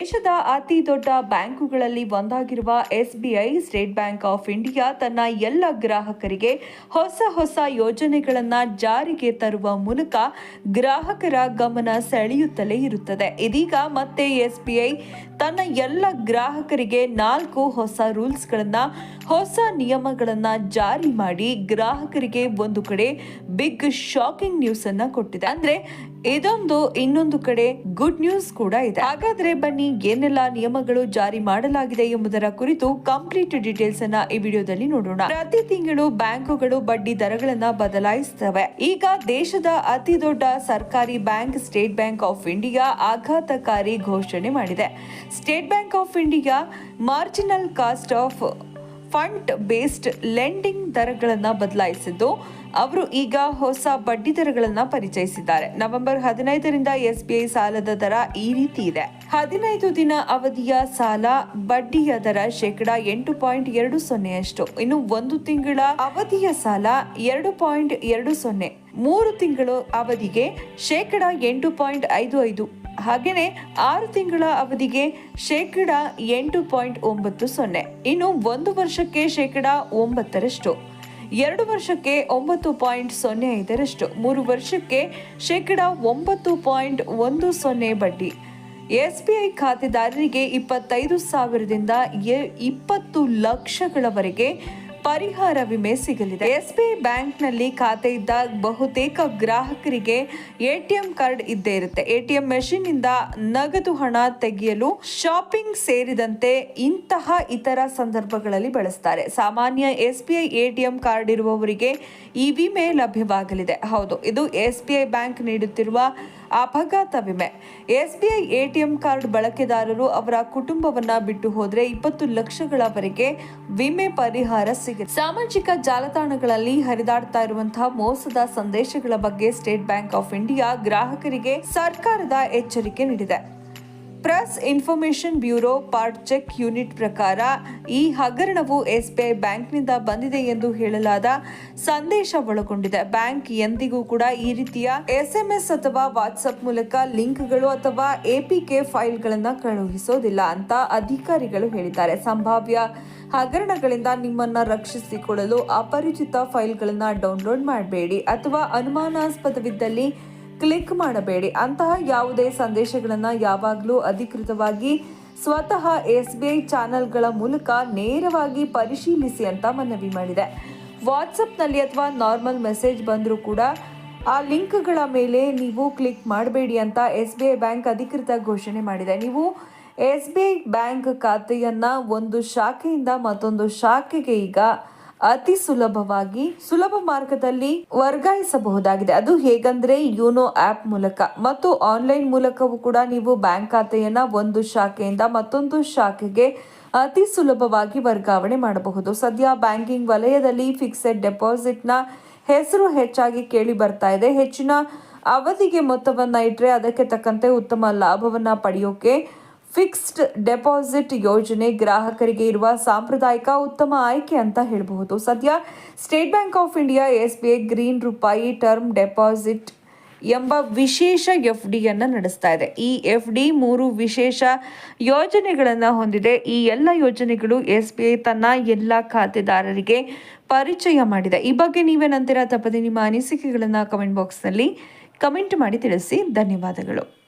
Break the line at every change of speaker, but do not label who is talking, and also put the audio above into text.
ದೇಶದ ಅತಿ ದೊಡ್ಡ ಬ್ಯಾಂಕುಗಳಲ್ಲಿ ಒಂದಾಗಿರುವ SBI State Bank of India ತನ್ನ ಎಲ್ಲ ಗ್ರಾಹಕರಿಗೆ ಹೊಸ ಹೊಸ ಯೋಜನೆಗಳನ್ನು ಜಾರಿಗೆ ತರುವ ಮೂಲಕ ಗ್ರಾಹಕರ ಗಮನ ಸೆಳೆಯುತ್ತಲೇ ಇರುತ್ತದೆ. ಇದೀಗ ಮತ್ತೆ ಎಸ್ಬಿಐ ತನ್ನ ಎಲ್ಲ ಗ್ರಾಹಕರಿಗೆ ನಾಲ್ಕು ಹೊಸ ರೂಲ್ಸ್ಗಳನ್ನ ಹೊಸ ನಿಯಮಗಳನ್ನು ಜಾರಿ ಮಾಡಿ ಗ್ರಾಹಕರಿಗೆ ಒಂದು ಕಡೆ ಬಿಗ್ ಶಾಕಿಂಗ್ ನ್ಯೂಸ್ ಅನ್ನ ಕೊಟ್ಟಿದೆ. ಅಂದ್ರೆ ಇದೊಂದು ಇನ್ನೊಂದು ಕಡೆ ಗುಡ್ ನ್ಯೂಸ್ ಕೂಡ ಇದೆ. ಹಾಗಾದ್ರೆ ಬನ್ನಿ, ಏನೆಲ್ಲ ನಿಯಮಗಳು ಜಾರಿ ಮಾಡಲಾಗಿದೆ ಎಂಬುದರ ಕುರಿತು ಕಂಪ್ಲೀಟ್ ಡೀಟೇಲ್ಸ್ ಅನ್ನ ಈ ವಿಡಿಯೋದಲ್ಲಿ ನೋಡೋಣ. ಪ್ರತಿ ತಿಂಗಳು ಬ್ಯಾಂಕುಗಳು ಬಡ್ಡಿ ದರಗಳನ್ನ ಬದಲಾಯಿಸುತ್ತವೆ ಈಗ ದೇಶದ ಅತಿ ದೊಡ್ಡ ಸರ್ಕಾರಿ bank State Bank of India ಆಘಾತಕಾರಿ ಘೋಷಣೆ ಮಾಡಿದೆ. State Bank of India marginal cost of fund based lending ದರಗಳನ್ನು ಬದಲಾಯಿಸಿದ್ದು, ಅವರು ಈಗ ಹೊಸ ಬಡ್ಡಿ ದರಗಳನ್ನು ಪರಿಚಯಿಸಿದ್ದಾರೆ. ನವೆಂಬರ್ ಹದಿನೈದರಿಂದ ಎಸ್ಬಿಐ ಸಾಲದ ದರ ಈ ರೀತಿ ಇದೆ. ಹದಿನೈದು ದಿನ ಅವಧಿಯ ಸಾಲ, ಬಡ್ಡಿಯ ದರ ಶೇಕಡ ಎಂಟು ಪಾಯಿಂಟ್ ಎರಡು ಸೊನ್ನೆಯಷ್ಟು. ಇನ್ನು ಒಂದು ತಿಂಗಳ ಅವಧಿಯ ಸಾಲ ಎರಡು ಪಾಯಿಂಟ್ ಎರಡು ಸೊನ್ನೆ. ಮೂರು ತಿಂಗಳು ಅವಧಿಗೆ ಶೇಕಡ ಎಂಟು ಪಾಯಿಂಟ್ ಐದು ಐದು. ಹಾಗೆಯೇ ಆರು ತಿಂಗಳ ಅವಧಿಗೆ ಶೇಕಡ ಎಂಟು ಪಾಯಿಂಟ್ ಒಂಬತ್ತು ಸೊನ್ನೆ. ಇನ್ನು ಒಂದು ವರ್ಷಕ್ಕೆ ಶೇಕಡ ಒಂಬತ್ತರಷ್ಟು. ಎರಡು ವರ್ಷಕ್ಕೆ ಒಂಬತ್ತು ಪಾಯಿಂಟ್ ಸೊನ್ನೆ ಐದರಷ್ಟು. ಮೂರು ವರ್ಷಕ್ಕೆ ಶೇಕಡ ಒಂಬತ್ತು ಪಾಯಿಂಟ್ ಒಂದು ಸೊನ್ನೆ ಬಡ್ಡಿ. ಎಸ್ಬಿಐ ಖಾತೆದಾರರಿಗೆ ಇಪ್ಪತ್ತೈದು ಸಾವಿರದಿಂದ ಇಪ್ಪತ್ತು ಲಕ್ಷಗಳವರೆಗೆ ಪರಿಹಾರ ವಿಮೆ ಸಿಗಲಿದೆ. ಎಸ್ಬಿಐ ಬ್ಯಾಂಕ್ನಲ್ಲಿ ಖಾತೆ ಇದ್ದ ಬಹುತೇಕ ಗ್ರಾಹಕರಿಗೆ ಎಟಿಎಂ ಕಾರ್ಡ್ ಇದ್ದೇ ಇರುತ್ತೆ. ಎಟಿಎಂ ಮೆಷಿನ್ ಇಂದ ನಗದು ಹಣ ತೆಗೆಯಲು ಶಾಪಿಂಗ್ ಸೇರಿದಂತೆ ಇಂತಹ ಇತರ ಸಂದರ್ಭಗಳಲ್ಲಿ ಬಳಸ್ತಾರೆ. ಸಾಮಾನ್ಯ ಎಸ್ಬಿಐ ಎಟಿಎಂ ಕಾರ್ಡ್ ಇರುವವರಿಗೆ ಈ ವಿಮೆ ಲಭ್ಯವಾಗಲಿದೆ. ಹೌದು, ಇದು ಎಸ್ಬಿಐ ಬ್ಯಾಂಕ್ ನೀಡುತ್ತಿರುವ ಅಪಘಾತ ವಿಮೆ. ಎಸ್ಬಿಐ ಎಟಿಎಂ ಕಾರ್ಡ್ ಬಳಕೆದಾರರು ಅವರ ಕುಟುಂಬವನ್ನ ಬಿಟ್ಟು ಹೋದ್ರೆ ಇಪ್ಪತ್ತು ಲಕ್ಷಗಳವರೆಗೆ ವಿಮೆ ಪರಿಹಾರ ಸಿಗುತ್ತೆ. ಸಾಮಾಜಿಕ ಜಾಲತಾಣಗಳಲ್ಲಿ ಹರಿದಾಡ್ತಾ ಇರುವಂತಹ ಮೋಸದ ಸಂದೇಶಗಳ ಬಗ್ಗೆ ಸ್ಟೇಟ್ ಬ್ಯಾಂಕ್ ಆಫ್ ಇಂಡಿಯಾ ಗ್ರಾಹಕರಿಗೆ ಸರ್ಕಾರದ ಎಚ್ಚರಿಕೆ ನೀಡಿದೆ. Press information bureau fact check unit ಪ್ರಕಾರ ಈ ಹಗರಣವು ಎಸ್ಬಿಐ ಬ್ಯಾಂಕ್ನಿಂದ ಬಂದಿದೆ ಎಂದು ಹೇಳಲಾದ ಸಂದೇಶ ಒಳಗೊಂಡಿದೆ. ಬ್ಯಾಂಕ್ ಎಂದಿಗೂ ಕೂಡ ಈ ರೀತಿಯ ಎಸ್ಎಂಎಸ್ ಅಥವಾ ವಾಟ್ಸ್ಆಪ್ ಮೂಲಕ ಲಿಂಕ್ಗಳು ಅಥವಾ ಎಪಿಕೆ ಫೈಲ್ಗಳನ್ನು ಕಳುಹಿಸೋದಿಲ್ಲ ಅಂತ ಅಧಿಕಾರಿಗಳು ಹೇಳಿದ್ದಾರೆ. ಸಂಭಾವ್ಯ ಹಗರಣಗಳಿಂದ ನಿಮ್ಮನ್ನ ರಕ್ಷಿಸಿಕೊಳ್ಳಲು ಅಪರಿಚಿತ ಫೈಲ್ಗಳನ್ನು ಡೌನ್ಲೋಡ್ ಮಾಡಬೇಡಿ ಅಥವಾ ಅನುಮಾನಾಸ್ಪದವಿದ್ದಲ್ಲಿ ಕ್ಲಿಕ್ ಮಾಡಬೇಡಿ. ಅಂತಹ ಯಾವುದೇ ಸಂದೇಶಗಳನ್ನು ಯಾವಾಗಲೂ ಅಧಿಕೃತವಾಗಿ ಸ್ವತಃ ಎಸ್ ಬಿ ಐ ಚಾನೆಲ್ಗಳ ಮೂಲಕ ನೇರವಾಗಿ ಪರಿಶೀಲಿಸಿ ಅಂತ ಮನವಿ ಮಾಡಿದೆ. ವಾಟ್ಸಪ್ನಲ್ಲಿ ಅಥವಾ ನಾರ್ಮಲ್ ಮೆಸೇಜ್ ಬಂದರೂ ಕೂಡ ಆ ಲಿಂಕ್ಗಳ ಮೇಲೆ ನೀವು ಕ್ಲಿಕ್ ಮಾಡಬೇಡಿ ಅಂತ ಎಸ್ ಬಿ ಐ ಬ್ಯಾಂಕ್ ಅಧಿಕೃತ ಘೋಷಣೆ ಮಾಡಿದೆ. ನೀವು ಎಸ್ ಬಿ ಐ ಬ್ಯಾಂಕ್ ಖಾತೆಯನ್ನು ಒಂದು ಶಾಖೆಯಿಂದ ಮತ್ತೊಂದು ಶಾಖೆಗೆ ಈಗ ಅತಿ ಸುಲಭವಾಗಿ ಸುಲಭ ಮಾರ್ಗದಲ್ಲಿ ವರ್ಗಾಯಿಸಬಹುದಾಗಿದೆ. ಅದು ಹೇಗಂದ್ರೆ ಯೂನೋ ಆಪ್ ಮೂಲಕ ಮತ್ತು ಆನ್ಲೈನ್ ಮೂಲಕವೂ ಕೂಡ ನೀವು ಬ್ಯಾಂಕ್ ಖಾತೆಯನ್ನ ಒಂದು ಶಾಖೆಯಿಂದ ಮತ್ತೊಂದು ಶಾಖೆಗೆ ಅತಿ ಸುಲಭವಾಗಿ ವರ್ಗಾವಣೆ ಮಾಡಬಹುದು. ಸದ್ಯ ಬ್ಯಾಂಕಿಂಗ್ ವಲಯದಲ್ಲಿ ಫಿಕ್ಸೆಡ್ ಡೆಪಾಸಿಟ್ನ ಹೆಸರು ಹೆಚ್ಚಾಗಿ ಕೇಳಿ ಬರ್ತಾ ಇದೆ. ಹೆಚ್ಚಿನ ಅವಧಿಗೆ ಮೊತ್ತವನ್ನು ಇಟ್ಟರೆ ಅದಕ್ಕೆ ತಕ್ಕಂತೆ ಉತ್ತಮ ಲಾಭವನ್ನ ಪಡೆಯೋಕೆ ಫಿಕ್ಸ್ಡ್ ಡೆಪಾಸಿಟ್ ಯೋಜನೆ ಗ್ರಾಹಕರಿಗೆ ಇರುವ ಸಾಂಪ್ರದಾಯಿಕ ಉತ್ತಮ ಆಯ್ಕೆ ಅಂತ ಹೇಳಬಹುದು. ಸದ್ಯ State Bank of India S B I green rupee term deposit ಎಂಬ ವಿಶೇಷ ಎಫ್ ಡಿಯನ್ನು ನಡೆಸ್ತಾ ಇದೆ. ಈ ಎಫ್ ಡಿ ಮೂರು ವಿಶೇಷ ಯೋಜನೆಗಳನ್ನು ಹೊಂದಿದೆ. ಈ ಎಲ್ಲ ಯೋಜನೆಗಳು ಎಸ್ ಬಿ ಐ ತನ್ನ ಎಲ್ಲ ಖಾತೆದಾರರಿಗೆ ಪರಿಚಯ ಮಾಡಿದೆ. ಈ ಬಗ್ಗೆ ನೀವೇನಂತೀರ ತಪ್ಪದೆ ನಿಮ್ಮ ಅನಿಸಿಕೆಗಳನ್ನು ಕಮೆಂಟ್ ಬಾಕ್ಸ್ನಲ್ಲಿ ಕಮೆಂಟ್ ಮಾಡಿ ತಿಳಿಸಿ. ಧನ್ಯವಾದಗಳು.